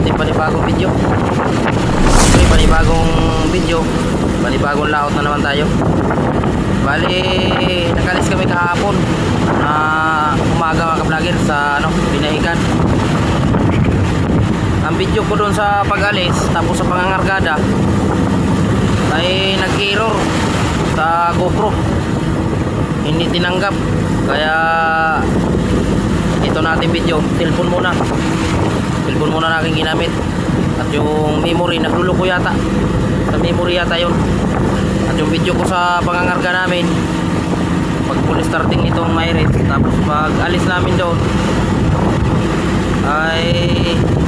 ating panibagong video. May panibagong video, panibagong layout na naman tayo. Bali, nakalis kami kahapon na umaga mga ka-vlogger sa ano, Binahigan. Ang video ko doon sa pag-alis tapos sa pangangargada ay nag-error sa GoPro. Hindi tinanggap. Kaya ito natin video, cellphone muna. Muna natin ginamit. At yung memory, nagluloko yata. Sa memory yata yun. At yung video ko sa pangangarga namin, pag full starting itong Iris, tapos pag alis namin doon, ay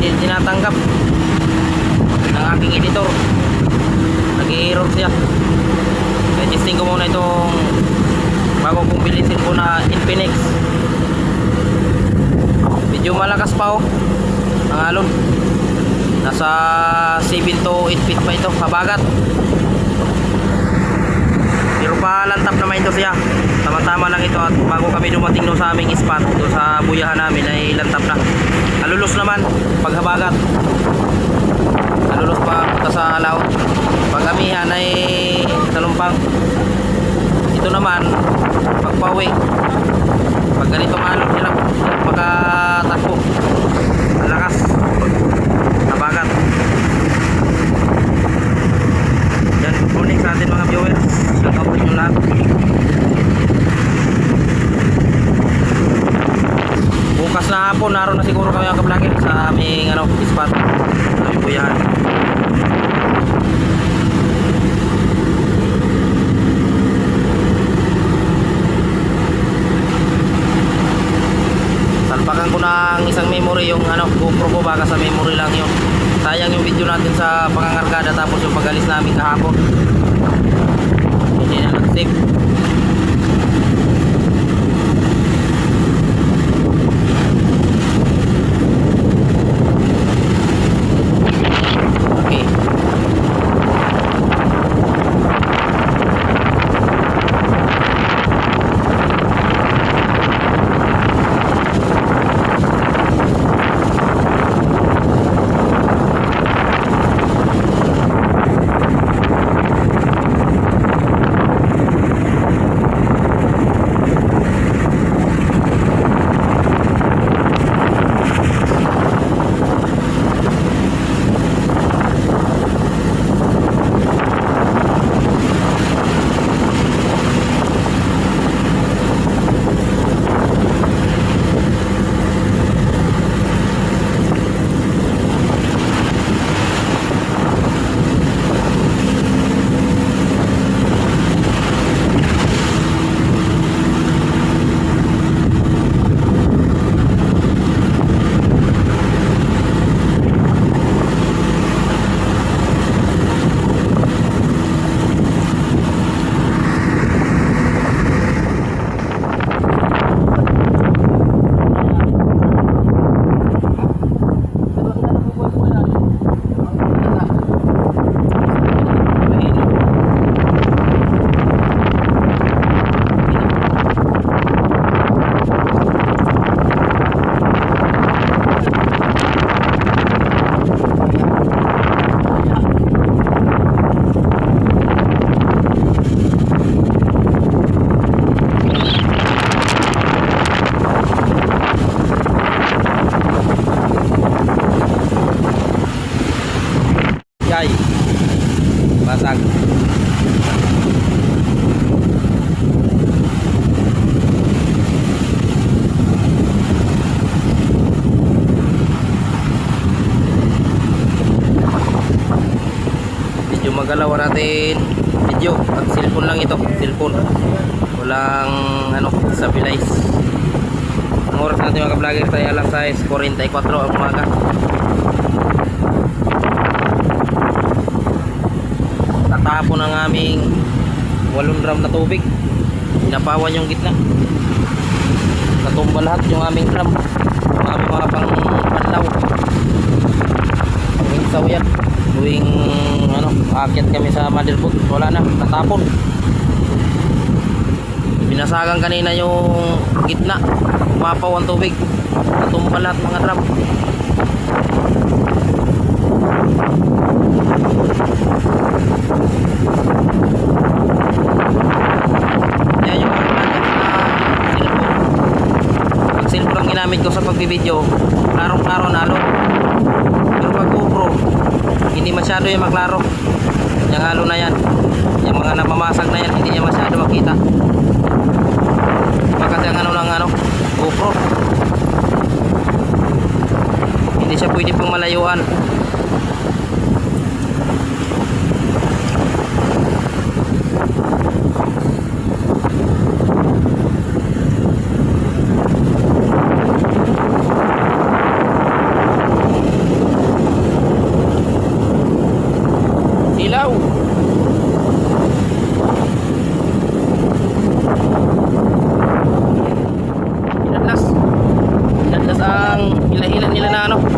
tinatanggap ng aking editor. Nag-error siya. Kaya ko muna itong bago kong bilisin ko na Infinix. Medyo malakas pa oh. Ang alon. Nasa 7 to 8 feet pa ito, kabagat. Pero palantap naman ito siya. Tama-tama lang ito at bago kami dumating doon sa aming spot, doon sa buyahan namin ay lantap na. Alulos naman, paghabagat. Alulos pa punta sa laot. Pag amihan ay talumpang. Ito naman, pagpawi. Pag ganito malot nila, makatakbo. Ang lakas. Nabagat. Yan, good morning sa atin mga viewers. Shout out ninyo lahat. Bukas na hapon, naroon na siguro kami ang kablangin sa aming ano, spot. Sa aming buyahan. Ko ng isang memory yung ano, GoPro ko baka sa memory lang yun. Sayang yung video natin sa pangangargada tapos yung pag-alis namin kahapon. Hindi na nag-save. Magalaw natin. Video at cellphone lang ito cellphone. Walang ano stabilize ang oras natin mga vlogger tayo alas 6 44 ang umaga. Tatapon ang aming walong drum na tubig. Pinapawan yung gitna. Natumba lahat yung aming drum. Yung aming mga pang panlaw tuwing saw yan tuwing ano aakyat kami sa motherboard wala na natapon binasagan kanina yung gitna umapaw ang tubig natumba lahat mga drum Yan yung. Pag cellphone ang ginamit ko sa pagbibideo, klarong-klaro nalo. Pero pag GoPro, hindi masyado yan maklaro. Yung halo na yan. Yung mga namamasag na yan, hindi niya masyado makita. Iba kasi ang ano ng ano, GoPro. Hindi siya pwede pong malayuan. nada, ¿no?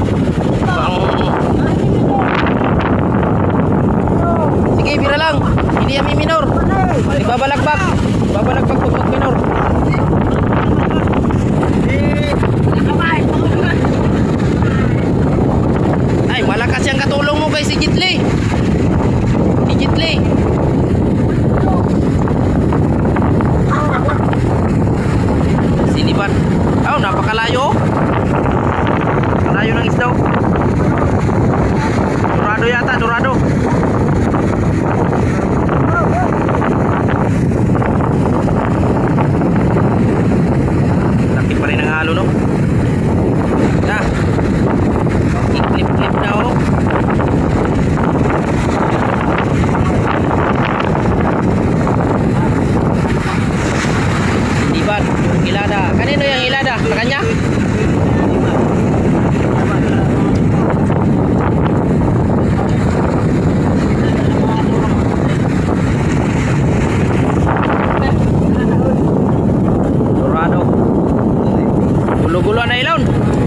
Gulo-gulo na ilon.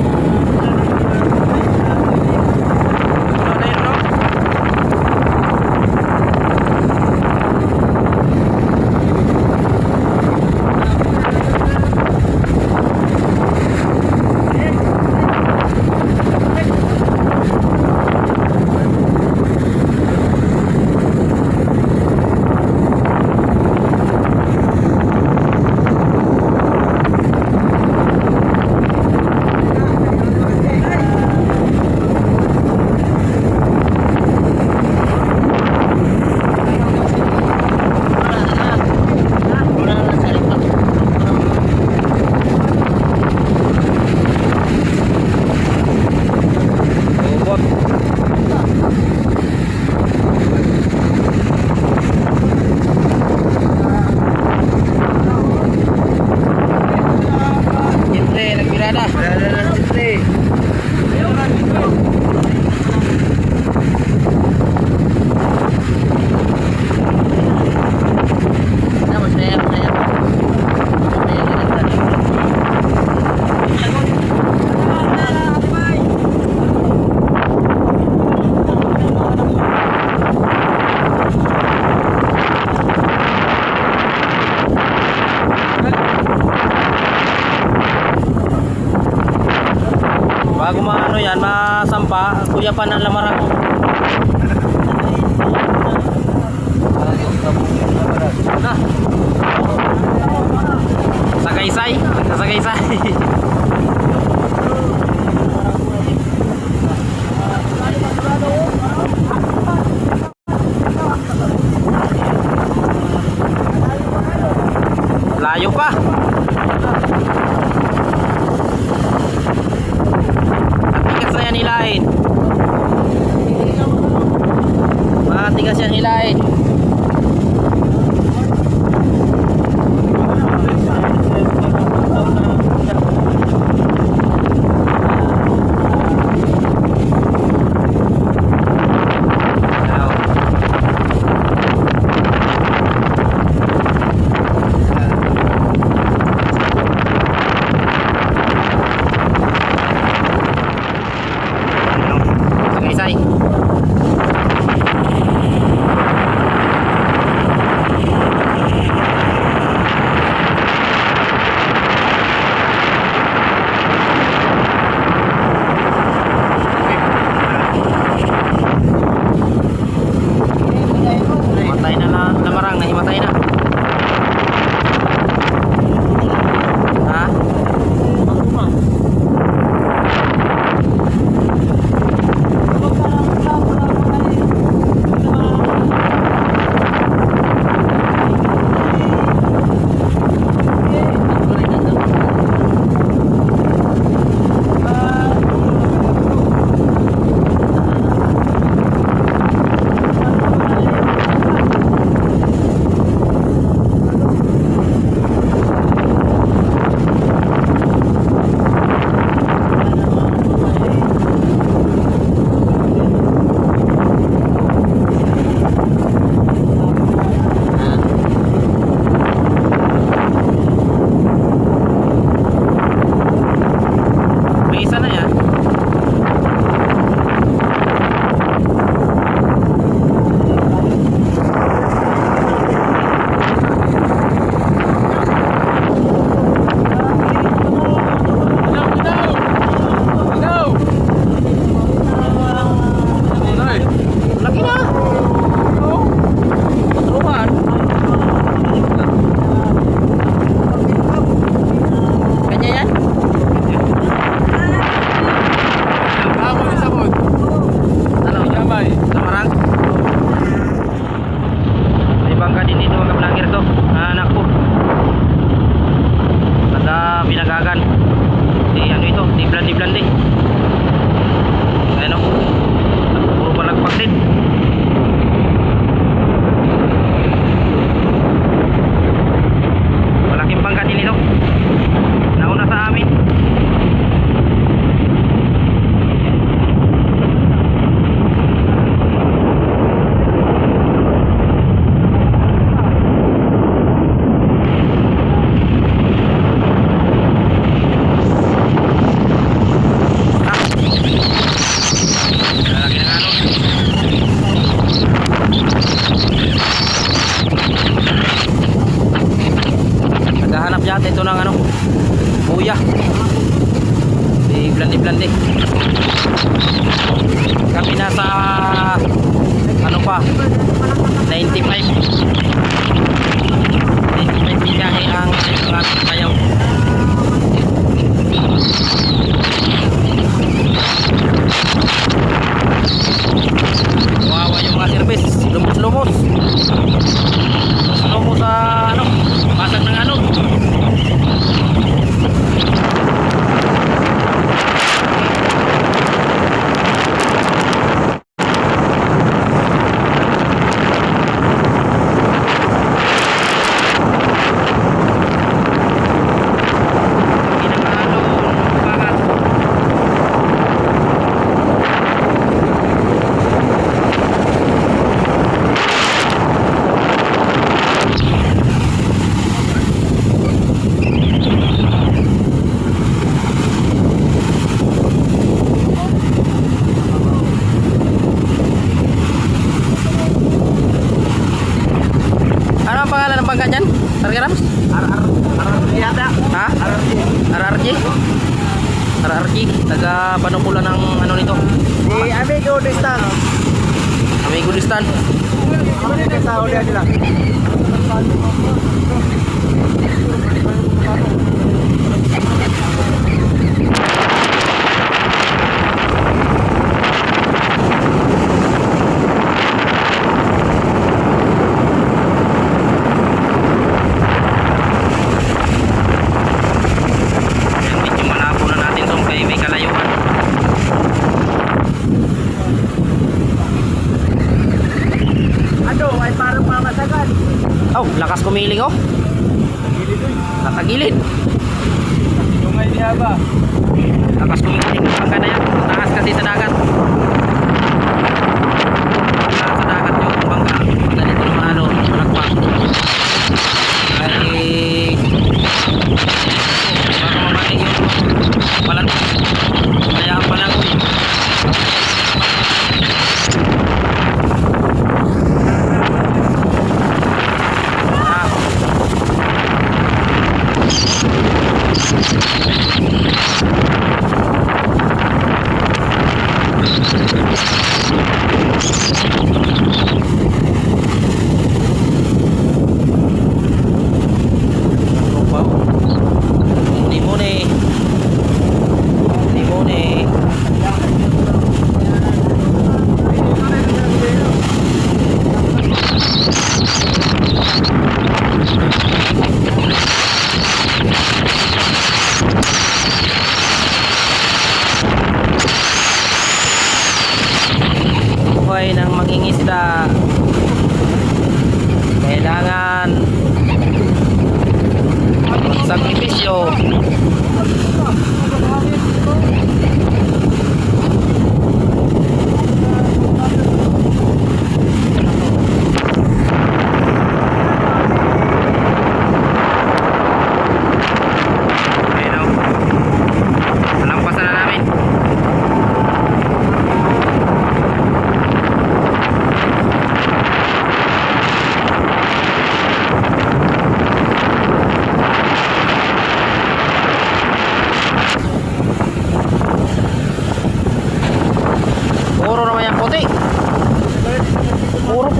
Listan. Sa ulit nila.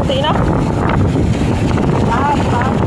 puti na. Ah, ah.